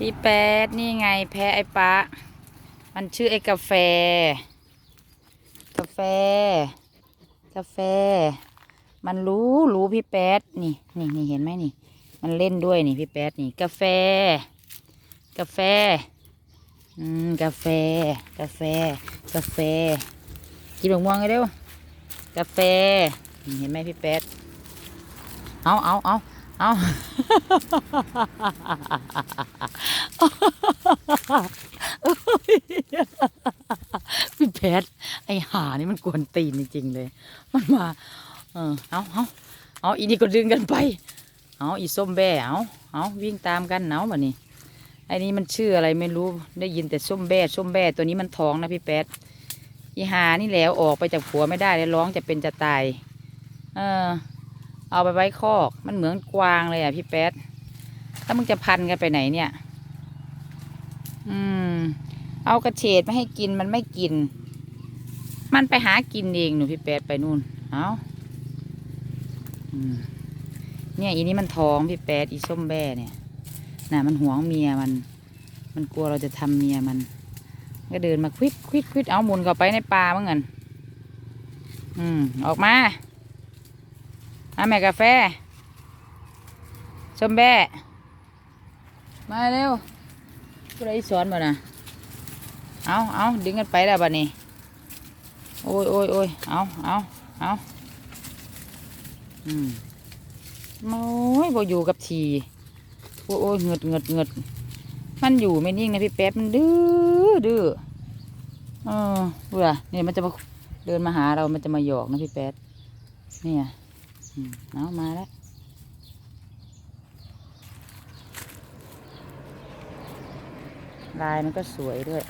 พี่แป๊ดนี่ไงแพ้ไอ้ปะมันชื่อไอ้กาแฟ กาแฟ กาแฟ มันรู้รู้พี่แป๊ดนี่นี่นี่เห็นไหมนี่ มันเล่นด้วยนี่พี่แป๊ดนี่ กาแฟ กาแฟอืมกาแฟ กาแฟ กาแฟ กินมะม่วงกันเร็วกาแฟนี่เห็นไหมพี่แป๊ดเอาเอาเอา เอาพี่แพทไอหานี่มันกวนตีนจริงๆเลย มันมา เออเอาเอาเอาอีนี่ก็ดึงกันไป เอาอีส้มแบ่เอาเอาวิ่งตามกันเนาะแบบนี้ไอ้นี่มันชื่ออะไรไม่รู้ได้ยินแต่ส้มแบ่ส้มแบ่ตัวนี้มันท้องนะพี่แป๊ดอีหานี่แล้วออกไปจากผัวไม่ได้เลยร้องจะเป็นจะตาย เออ เอาไปไว้คอก มันเหมือนกวางเลยอะพี่แป๊ดแล้วมึงจะพันกันไปไหนเนี่ย อืม เอากระเฉดไมาให้กินมันไม่กิน มันไปหากินเองหนูพี่แป๊ดไปนู่น เอาอืมเนี่ยอีนี้มันท้องพี่แป๊ดอีส้มแบ่เนี่ยน่ะมันหวงเมียมัน มันกลัวเราจะทำเมียมัน ก็เดินมาควิดควิดควิดเอาหมุนเข้าไปในป่าเมื่อไงนอืม ออกมา อาแม่กาแฟส้มแบ่มาเร็วก็เลยสอนบ่นะเอาเอาดึงกันไปแล้วบัดนี้ โอ้ยโอ้ยโอ้ยเอาเอาเอาอืมโอ้ยบ่อยู่กับทีโอ้ยโอ้ยเงดเงดเงดมันอยู่ไม่นิ่งนะพี่แป๊บมันดื้อดื้อเออดูล่ะเนี่ยมันจะมาเดินมาหาเรา มันจะมาหยอกนะพี่แป๊ดเนี่ย เอามาแล้วลายมันก็สวยด้วย